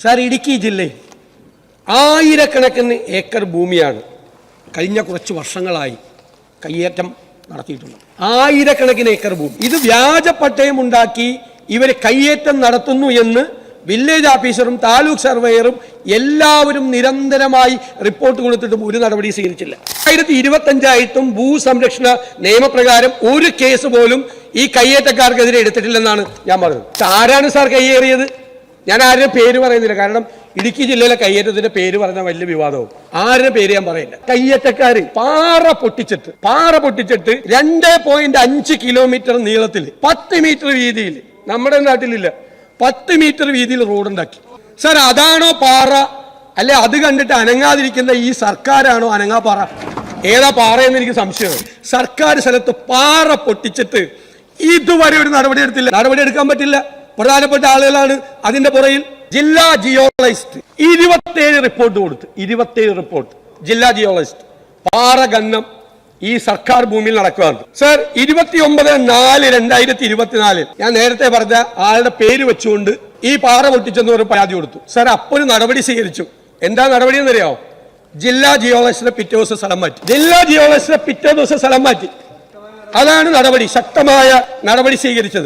Sir Idukki ജില്ലയിൽ ആയിരക്കണക്കിന് acre ഭൂമിയാണ് കഴിഞ്ഞ കുറച്ച് വർഷങ്ങളായി കയ്യേറ്റം നടത്തിയിട്ടുണ്ട് ആയിരക്കണക്കിന് ഏക്കർ ഭൂമി. ഇത് വ്യാജ പട്ടയം ഉണ്ടാക്കി ഇവർ കയ്യേറ്റം നടത്തുന്നു എന്ന് വില്ലേജ് ഓഫീസറും താലൂക്ക് സർവേയറും എല്ലാവരും നിരന്തരമായി റിപ്പോർട്ട് കൊടുത്തിട്ടും ഒരു നടപടി സ്വീകരിച്ചില്ല. ആയിരത്തി ഇരുപത്തഞ്ചായിട്ടും ഭൂസംരക്ഷണ നിയമപ്രകാരം ഒരു കേസ് പോലും ഈ കയ്യേറ്റക്കാർക്കെതിരെ എടുത്തിട്ടില്ലെന്നാണ് ഞാൻ പറഞ്ഞത്. ആരാണ് സാർ കയ്യേറിയത്? ഞാൻ ആരുടെ പേര് പറയുന്നില്ല. കാരണം ഇടുക്കി ജില്ലയിലെ കയ്യേറ്റത്തിന്റെ പേര് പറഞ്ഞ വലിയ വിവാദവും. ആരുടെ പേര് ഞാൻ പറയില്ല. കയ്യേറ്റക്കാര്. പാറ പൊട്ടിച്ചിട്ട് പാറ പൊട്ടിച്ചിട്ട് രണ്ട് പോയിന്റ് അഞ്ച് കിലോമീറ്റർ നീളത്തിൽ പത്ത് മീറ്റർ വീതിയിൽ നമ്മുടെ നാട്ടിലില്ല പത്ത് മീറ്റർ വീതിയിൽ റോഡ് ഉണ്ടാക്കി. സാർ അതാണോ പാറ? അല്ലെ അത് കണ്ടിട്ട് അനങ്ങാതിരിക്കുന്ന ഈ സർക്കാരാണോ അനങ്ങാ പാറ? ഏതാ പാറ എന്ന് എനിക്ക് സംശയമാണ് സർക്കാർ സ്ഥലത്ത് പാറ പൊട്ടിച്ചിട്ട് ഇതുവരെ ഒരു നടപടി എടുത്തില്ല. നടപടി എടുക്കാൻ പറ്റില്ല. പ്രധാനപ്പെട്ട ആളുകളാണ്. അതിന്റെ പുറയിൽ ജില്ലാ ജിയോളജിസ്റ്റ്. ഇരുപത്തേഴ് റിപ്പോർട്ട് കൊടുത്തു. ഇരുപത്തേഴ് റിപ്പോർട്ട്. ജില്ലാ ജിയോളജിസ്റ്റ്. പാറ ഈ സർക്കാർ ഭൂമിയിൽ നടക്കുകയാണ്. സർ ഇരുപത്തി ഒമ്പത് നാല് രണ്ടായിരത്തി ഇരുപത്തിനാലിൽ ഞാൻ നേരത്തെ പറഞ്ഞ ആളുടെ പേര് വെച്ചുകൊണ്ട് ഈ പാറ പൊട്ടിച്ചെന്ന് ഒരു പരാതി കൊടുത്തു. സർ അപ്പോൾ നടപടി സ്വീകരിച്ചു. എന്താ നടപടി എന്നറിയാമോ ജില്ലാ ജിയോളജിസ്റ്റിന്റെ പിറ്റേ ദിവസം സ്ഥലം മാറ്റി. ജില്ലാ ജിയോളജിസ്റ്റിന്റെ പിറ്റേ ദിവസം സ്ഥലം മാറ്റി. അതാണ് നടപടി. ശക്തമായ നടപടി സ്വീകരിച്ചത്.